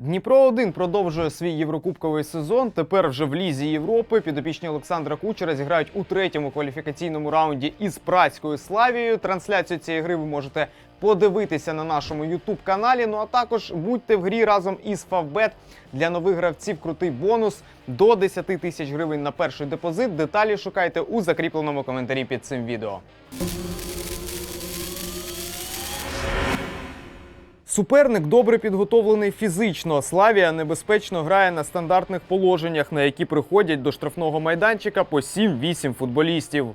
Дніпро 1 продовжує свій єврокубковий сезон. Тепер вже в лізі Європи. Підопічні Олександра Кучера зіграють у третьому кваліфікаційному раунді із пратською Славією. Трансляцію цієї гри ви можете подивитися на нашому youtube каналі. Ну а також будьте в грі разом із Фавбет. Для нових гравців крутий бонус до 10 тисяч гривень на перший депозит. Деталі шукайте у закріпленому коментарі під цим відео. Суперник добре підготовлений фізично. Славія небезпечно грає на стандартних положеннях, на які приходять до штрафного майданчика по 7-8 футболістів.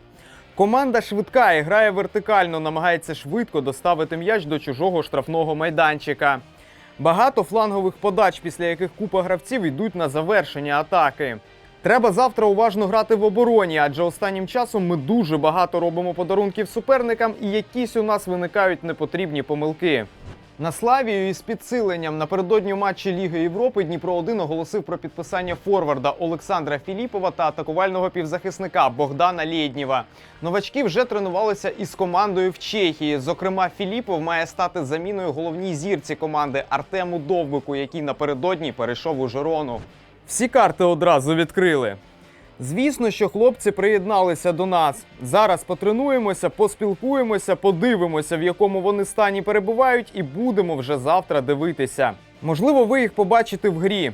Команда швидка і грає вертикально, намагається швидко доставити м'яч до чужого штрафного майданчика. Багато флангових подач, після яких купа гравців йдуть на завершення атаки. Треба завтра уважно грати в обороні, адже останнім часом ми дуже багато робимо подарунків суперникам, і якісь у нас виникають непотрібні помилки. На Славію із підсиленням напередодні матчі Ліги Європи Дніпро 1 оголосив про підписання форварда Олександра Філіпова та атакувального півзахисника Богдана Лєднєва. Новачки вже тренувалися із командою в Чехії. Зокрема, Філіпов має стати заміною головній зірці команди Артему Довбику, який напередодні перейшов у Жирону. Всі карти одразу відкрили. Звісно, що хлопці приєдналися до нас. Зараз потренуємося, поспілкуємося, подивимося, в якому вони стані перебувають, і будемо вже завтра дивитися. Можливо, ви їх побачите в грі.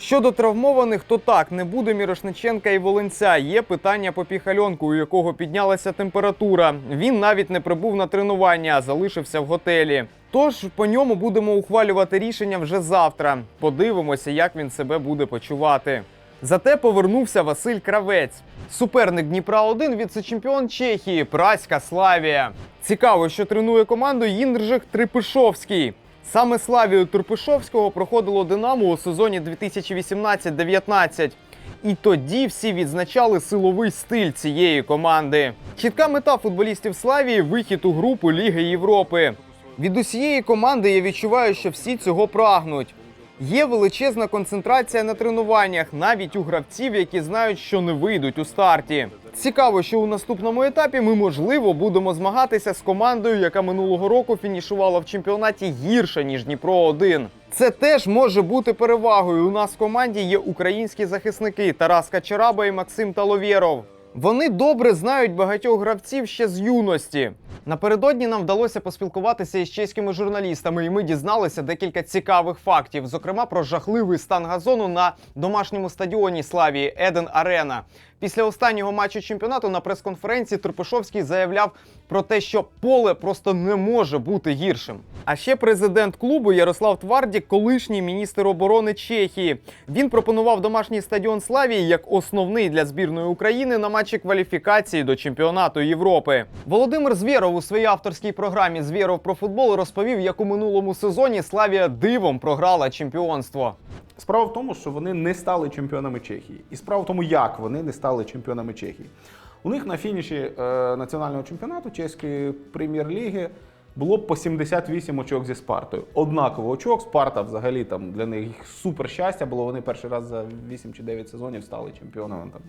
Щодо травмованих, то так, не буде Мірошниченка і Волинця. Є питання по піхальонку, у якого піднялася температура. Він навіть не прибув на тренування, а залишився в готелі. Тож по ньому будемо ухвалювати рішення вже завтра. Подивимося, як він себе буде почувати. Зате повернувся Василь Кравець. Суперник Дніпра 1 віце-чемпіон Чехії, Праська Славія. Цікаво, що тренує команду Їндржих Трипишовський. Саме Славію Турпишовського проходило Динамо у сезоні 2018-19. І тоді всі відзначали силовий стиль цієї команди. Чітка мета футболістів Славії вихід у групу Ліги Європи. Від усієї команди я відчуваю, що всі цього прагнуть. Є величезна концентрація на тренуваннях, навіть у гравців, які знають, що не вийдуть у старті. Цікаво, що у наступному етапі ми, можливо, будемо змагатися з командою, яка минулого року фінішувала в чемпіонаті гірше ніж Дніпро 1 Це теж може бути перевагою. У нас в команді є українські захисники Тарас Качараба і Максим Таловєров. Вони добре знають багатьох гравців ще з юності. Напередодні нам вдалося поспілкуватися із чеськими журналістами, і ми дізналися декілька цікавих фактів, зокрема про жахливий стан газону на домашньому стадіоні Славії Еден Арена. Після останнього матчу чемпіонату на прес-конференції Турпишовський заявляв про те, що поле просто не може бути гіршим. А ще президент клубу Ярослав Твардік, колишній міністр оборони Чехії. Він пропонував домашній стадіон Славії як основний для збірної України на матчі кваліфікації до чемпіонату Європи. Володимир Звєров у своїй авторській програмі Звєров про футбол розповів, як у минулому сезоні Славія дивом програла чемпіонство. Справа в тому, що вони не стали чемпіонами Чехії. І справа в тому, як вони не стали чемпіонами Чехії. У них на фініші е, національного чемпіонату чеської прем'єр-ліги було по 78 очок зі Спартою. Однаково очок. Спарта взагалі там для них супер щастя було. Вони перший раз за 8 чи 9 сезонів стали чемпіонами. Там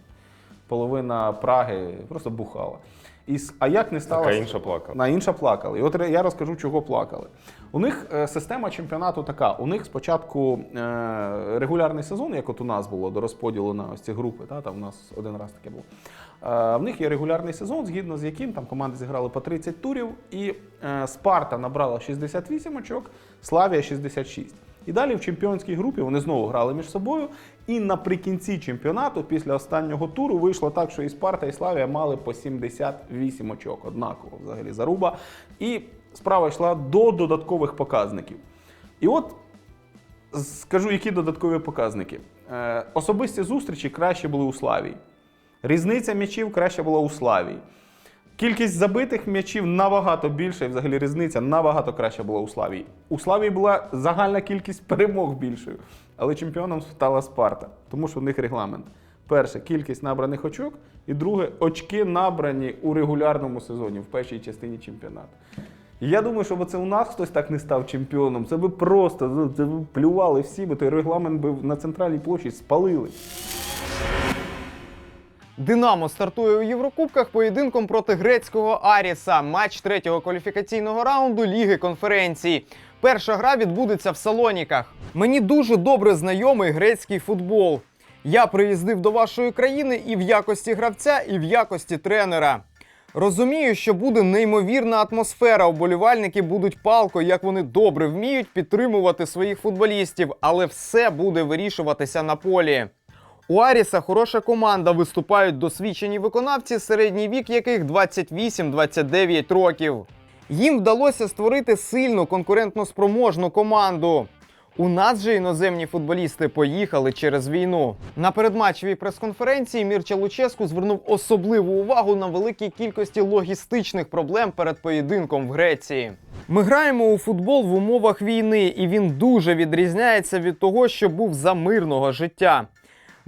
половина Праги просто бухала. І, а як не сталося? Така інша плакала. На інша плакали. І от я розкажу, чого плакали. У них е, система чемпіонату така. У них спочатку е, регулярний сезон, як от у нас було до розподілу на ось ці групи. Та, там у нас один раз таке було. Е, в них є регулярний сезон, згідно з яким там команди зіграли по 30 турів, і Спарта набрала 68 очок, Славія 66. І далі в чемпіонській групі вони знову грали між собою. І наприкінці чемпіонату, після останнього туру, вийшло так, що і Спарта, і Славія мали по 78 очок. Однаково взагалі заруба. І справа йшла до додаткових показників. І от скажу, які додаткові показники. Е, особисті зустрічі краще були у Славії. Різниця м'ячів краще була у Славії. Кількість забитих м'ячів набагато більша, і взагалі різниця набагато краще була у Славії. У Славії була загальна кількість перемог більшою, але чемпіоном стала Спарта, тому що у них регламент. Перше кількість набраних очок, і друге очки набрані у регулярному сезоні в першій частині чемпіонату. Я думаю, що це у нас хтось так не став чемпіоном. Це би просто ну, це би плювали всі, бо той регламент би на центральній площі спалили. Динамо стартує у Єврокубках поєдинком проти грецького Аріса. Матч третього кваліфікаційного раунду Ліги конференції. Перша гра відбудеться в Салоніках. Мені дуже добре знайомий грецький футбол. Я приїздив до вашої країни і в якості гравця, і в якості тренера. Розумію, що буде неймовірна атмосфера. Уболівальники будуть палко, як вони добре вміють підтримувати своїх футболістів, але все буде вирішуватися на полі. У Аріса хороша команда. Виступають досвідчені виконавці, середній вік яких 28-29 років. Їм вдалося створити сильну конкурентно-спроможну команду. У нас же іноземні футболісти поїхали через війну. На передматчевій прес-конференції Мірча Луческу звернув особливу увагу на великій кількості логістичних проблем перед поєдинком в Греції. Ми граємо у футбол в умовах війни, і він дуже відрізняється від того, що був за мирного життя.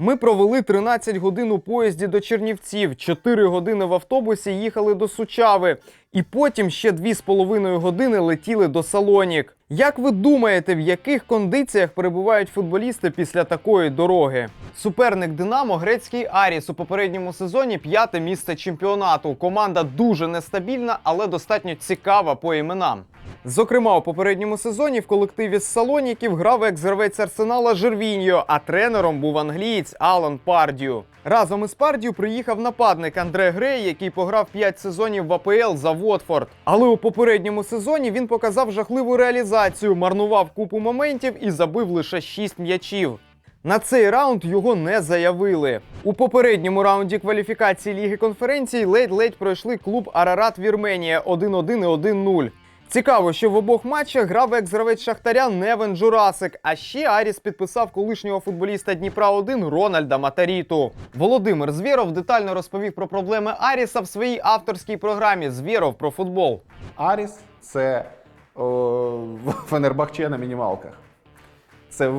Ми провели 13 годин у поїзді до Чернівців, 4 години в автобусі їхали до Сучави, і потім ще 2,5 години летіли до Салонік. Як ви думаєте, в яких кондиціях перебувають футболісти після такої дороги? Суперник Динамо грецький Аріс у попередньому сезоні п'яте місце чемпіонату. Команда дуже нестабільна, але достатньо цікава по іменам. Зокрема, у попередньому сезоні в колективі з Салоніків грав екс-гравець Арсенала Жервіньо, а тренером був англієць Алан Пардію. Разом із Пардію приїхав нападник Андре Грей, який пограв 5 сезонів в АПЛ за Вотфорд. Але у попередньому сезоні він показав жахливу реалізацію, марнував купу моментів і забив лише 6 м'ячів. На цей раунд його не заявили. У попередньому раунді кваліфікації Ліги конференцій ледь-ледь пройшли клуб Арарат Вірменія 1-1 і 1-0. Цікаво, що в обох матчах грав екс-гравець Шахтаря Невен Джурасик. А ще Аріс підписав колишнього футболіста Дніпра 1 Рональда Матаріту. Володимир Звєров детально розповів про проблеми Аріса в своїй авторській програмі Звєров про футбол. Аріс це о, Фенербахче на мінімалках. Це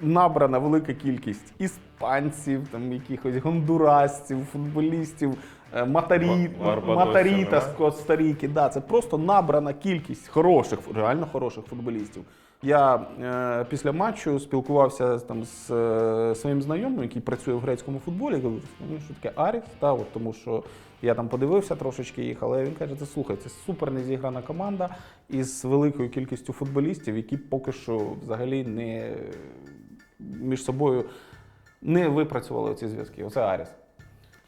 набрана велика кількість іспанців, там якихось гондурасців, футболістів, е, Матарі, Ба- Барбадосця з? Коста-Ріки. Да, це просто набрана кількість хороших, реально хороших футболістів. Я е, після матчу спілкувався там з е, своїм знайомим, який працює в грецькому футболі. Я кажу, ну що таке Аріс? Та, от, тому що я там подивився трошечки їх, але він каже, це слухай, це супер незіграна команда із великою кількістю футболістів, які поки що взагалі не між собою не випрацювали ці зв'язки. Оце Аріс.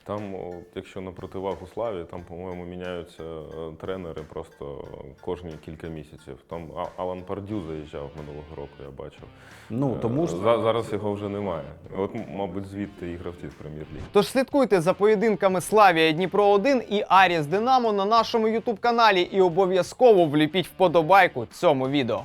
Там, якщо на противагу славі, там, по-моєму, міняються е, тренери просто кожні кілька місяців. Там Алан Пардю заїжджав минулого року, я бачив. Ну тому ж Е, За- зараз його вже немає. От, мабуть, звідти і гравці з прем'єр-ліги. Тож слідкуйте за поєдинками Славія Дніпро 1 і Аріс Динамо на нашому Ютуб каналі і обов'язково вліпіть вподобайку цьому відео.